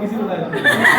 quisiera una de.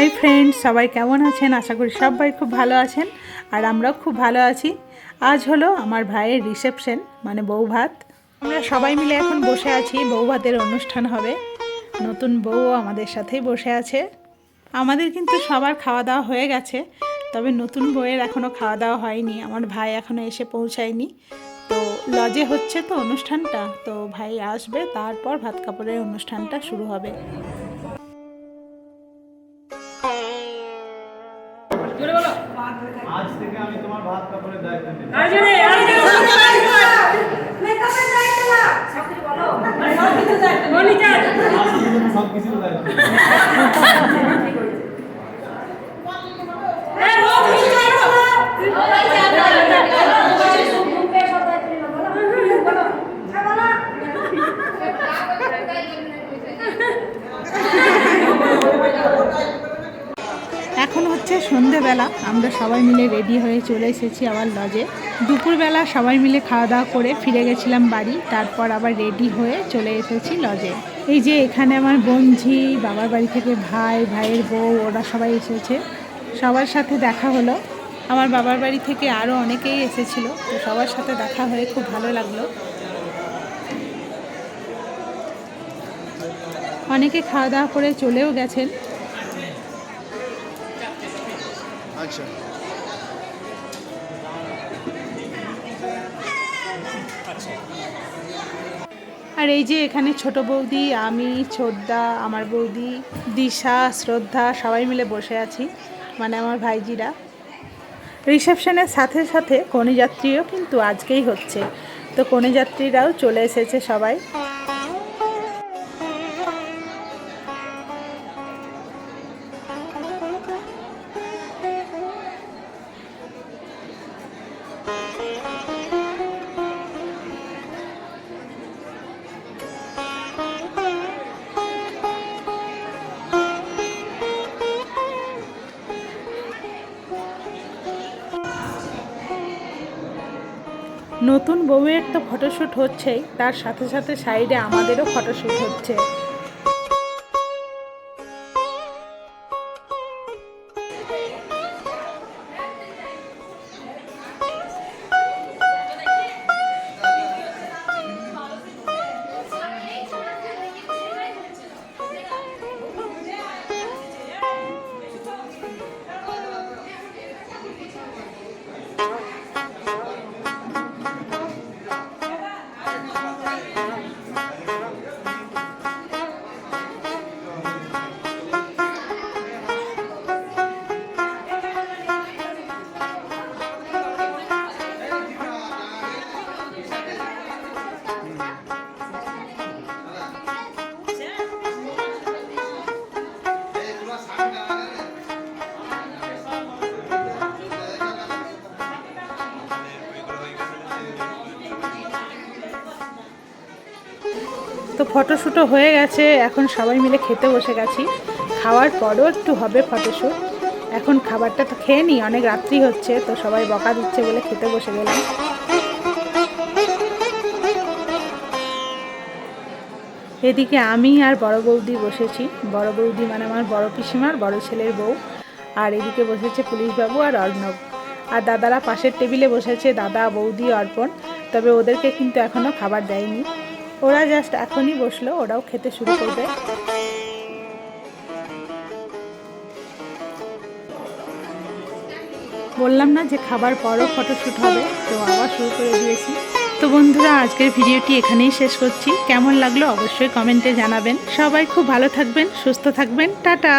Hi friends, সবাই কেমন আছেন? আশা করি সবাই খুব ভালো আছেন আর আমরাও খুব ভালো আছি। আজ হলো আমার ভাইয়ের রিসেপশন মানে বউ ভাত। আমরা সবাই মিলে এখন বসে আছি, বউ ভাতের অনুষ্ঠান হবে। নতুন বউও আমাদের সাথেই বসে আছে। আমাদের কিন্তু সবার খাওয়া দাওয়া হয়ে গেছে, তবে নতুন বউয়ের এখনও খাওয়া দাওয়া হয়নি। আমার ভাই এখনও এসে পৌঁছায়নি। তো লজে হচ্ছে তো অনুষ্ঠানটা, তো ভাই আসবে, তারপর ভাত কাপড়ের অনুষ্ঠানটা শুরু হবে। থেকে আমি তোমার ভাত কাপড়ের দায়িত্ব থেকে তুমি সব কিছু দায়িত্ব। নিবে। এখন হচ্ছে সন্ধেবেলা, আমরা সবাই মিলে রেডি হয়ে চলে এসেছি আবার লজে দুপুরবেলা সবাই মিলে খাওয়া দাওয়া করে ফিরে গেছিলাম বাড়ি, তারপর আবার রেডি হয়ে চলে এসেছি লজে এই যে এখানে আমার বোনঝি, বাবার বাড়ি থেকে ভাই, ভাইয়ের বউ, ওরা সবাই এসেছে। সবার সাথে দেখা হলো। আমার বাবার বাড়ি থেকে আরও অনেকেই এসেছিল, তো সবার সাথে দেখা হয়ে খুব ভালো লাগল। অনেকে খাওয়া দাওয়া করে চলেও গেছেন। আচ্ছা আর এই যে এখানে ছোট বৌদি, আমি ছোদ্দা আমার বৌদি, দিশা, শ্রদ্ধা, সবাই মিলে বসে আছি মানে আমার ভাইজিরা। রিসেপশনের সাথে সাথে কনেযাত্রীও কিন্তু আজকেই হচ্ছে। তো কনেযাত্রীরাও চলে এসেছে সবাই। নতুন বউয়ের তো ফটোশ্যুট হচ্ছেই তার সাথে সাথে সাইডে আমাদেরও ফটোশ্যুট হচ্ছে। তো ফটোশ্যুটও হয়ে গেছে, এখন সবাই মিলে খেতে বসে গেছি। খাওয়ার পরও একটু হবে ফটোশ্যুট এখন খাবারটা তো খেয়ে নিই, অনেক রাত্রি হচ্ছে, তো সবাই বকা দিচ্ছে বলে খেতে বসে গেলাম। এদিকে আমি আর বড় বৌদি বসেছি। বড় বৌদি মানে আমার বড় পিসিমার বড় ছেলের বউ। আর এদিকে বসেছে পুলিশবাবু আর অর্ণব। আর দাদারা পাশের টেবিলে বসেছে, দাদা, বৌদি, অর্পণ। তবে ওদেরকে কিন্তু এখনও খাবার দেয়নি। ওরা জাস্ট এখনই বসল, ওরাও খেতে শুরু করবে। বললাম না যে খাবার পরও ফটোশ্যুট হবে, তো আবার শুরু করে দিয়েছি। তো বন্ধুরা, আজকের ভিডিওটি এখানেই শেষ করছি। কেমন লাগল অবশ্যই কমেন্টে জানাবেন। সবাই খুব ভালো থাকবেন, সুস্থ থাকবেন। টাটা!